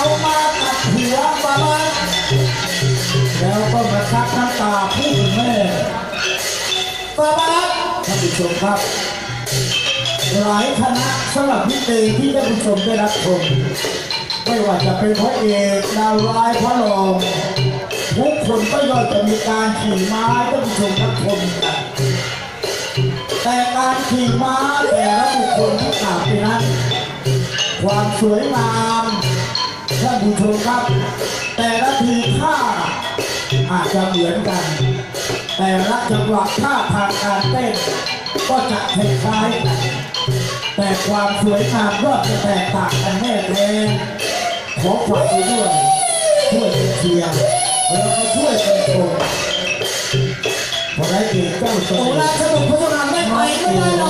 เอามาตัดหัวปลาร้าแล้วก็มาทักน้ำตาผู้เป็นแม่ปลาร้าท่านผู้ชมครับ หลายคณะสำหรับพิเตที่ท่านผู้ชมได้รับชมไม่ว่าจะเป็นพระเอกดาวร้ายพระรองทุกคนก็ย่อมจะมีการขี่ม้าท่านผู้ชมทุกคนแต่การขี่ม้าแต่ละบุคคลที่กาวไปนั้นความสวยงาม ท่านผู้ชมครับ แต่ละทีท่าอาจจะเหมือนกัน แต่ละจังหวะท่าทางการเต้น ก็จะคล้ายกันแต่ความสวยงามก็จะแตกต่างกันแน่แท้ขอฝากไปด้วยช่วยกันเชียร์แล้วก็ช่วยกันชมพอได้เกียรติเจ้าสโอ้ราชบุตรพระรามไม่ไปไม่ได้หรอ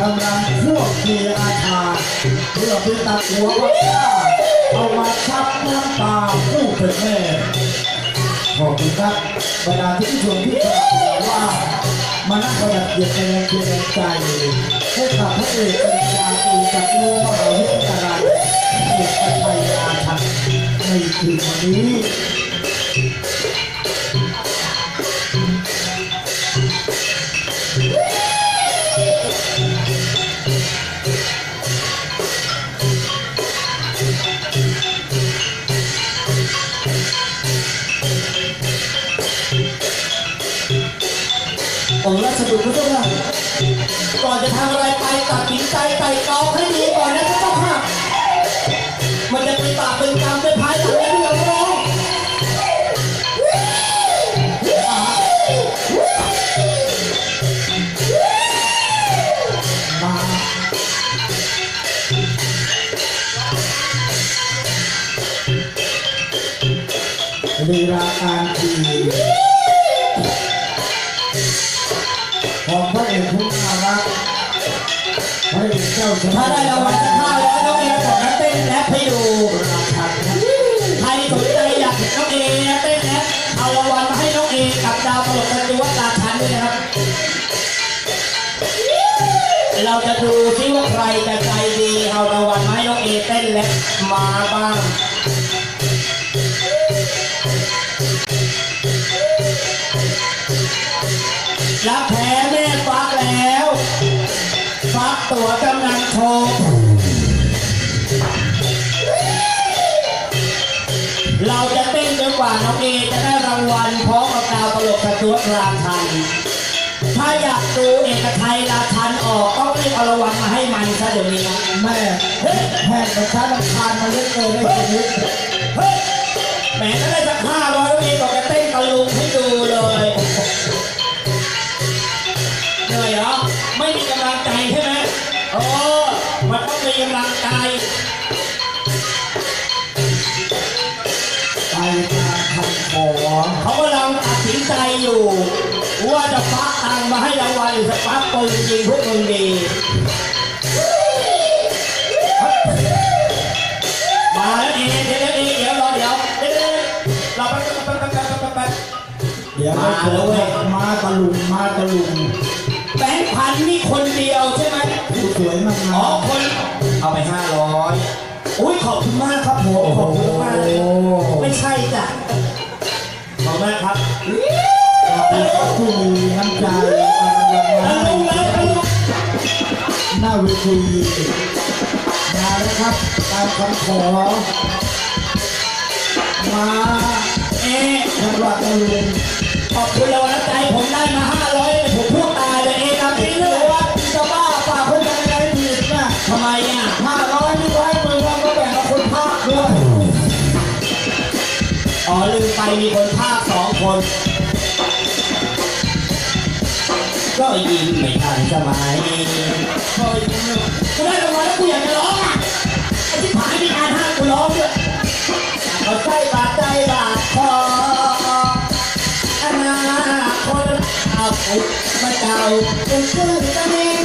กำลังควบเคียร์อาชาเพื่อไปตัดหัวว่าเอามาชับน้ำตาผู้เป็นแม่ขอบคุณครับบรรดาที่ชมที่กราบขอว่ามานั่งประดับเกียรติแรงเกียรติใจให้กับพระเอกปริญญาตรีจากโลกมหาวิทยาลัยเอกชัยอาชันในคืนวันนี้ องค์ราชบุตรพระเจ้าค่ะก่อนจะทำอะไรไปตัดสินใจไต่ตรองให้ดีก่อนนะพระเจ้าค่ะ มันจะเป็นบาปเป็นกรรมเป็นภายหลังนะพี่น้องมาลีลาการขี่ ถ้าได้รางวัลสักข้าวแล้วน้องเอขอกนักเต้นแรปให้ดูใครสนใจอยากเห็นน้องเอเต้นแรปเอารางวัลมาให้น้องเอกับดาวตลกกันดูว่าราชันด้วยนะครับ เราจะดูซิว่าใครจะใจดีเอารางวัลมาให้น้องเอเต้นแรปมาบ้างรับแพ้แม่ฟักแล้ว ฟักตัวกำนันโชว์เราจะเต้นจนกว่าน้องเอจะได้รางวัลพร้อมกับดาวตลกกระตัวราชัน ถ้าอยากดูเอกชัยราชันออกต้องรีบเอารางวัลมาให้มันซะเดี๋ยวนี้นะแม่แพทย์ประชาลำคาญมาเล่นเกินได้ชีวิตเฮ้ยแหมถ้าได้สักห้าร้อยน้องเอบอกจะเต้นตะลุงให้ดูเลยเหนื่อยเหรอไม่มีกำลังใจใช่ ไหมโอ้มันต้องมีกำลังใจไปการทำของเขากำลังตัดสินใจอยู่ ว่าจะฟักตังค์มาให้รางวัลหรือจะฟักปืนยิงพวกมึงดี มาแล้วเองเดี๋ยวเดี๋ยวเดี๋ยวรอเดี๋ยวเดี๋ยวเดี๋ยวรอแป๊บแป๊บแป๊บแป๊บแป๊บแป๊บเดี๋ยวมาแล้วเว้ยมาตะลุงมาตะลุงแบงค์พันนี่คนเดียวใช่ไหมผู้ สวยมากอ๋อนะคนเอาไปห้าร้อยอุ้ยขอบคุณมากครับผมขอบคุณมากเลยไม่ใช่จ้ะขอบคุณมากครับผู้มีน้ำใจเอากำลังตะลุงเลยตะลุงหน้าเวทีมาแล้วครับตามคำขอมาเอ๊ะจังหวัดตะลุงขอบคุณเราแล้ ห้าร้อยนี่ไว้มือเราก็แบ่งกับคนภาคด้วยอ๋อลืมไปมีคนภาคสองคน ก็ยิ้มไม่ทันสมัยก็ยิ้มเลยกูได้รางวัลแล้วกูอยากจะร้องอะไอ้ที่ผายมีการห้ามกูร้องด้วยเอาใจบาดใจบาดคออนาคตเอาอุดมาเจ้าเป็นเครื่องตะเมง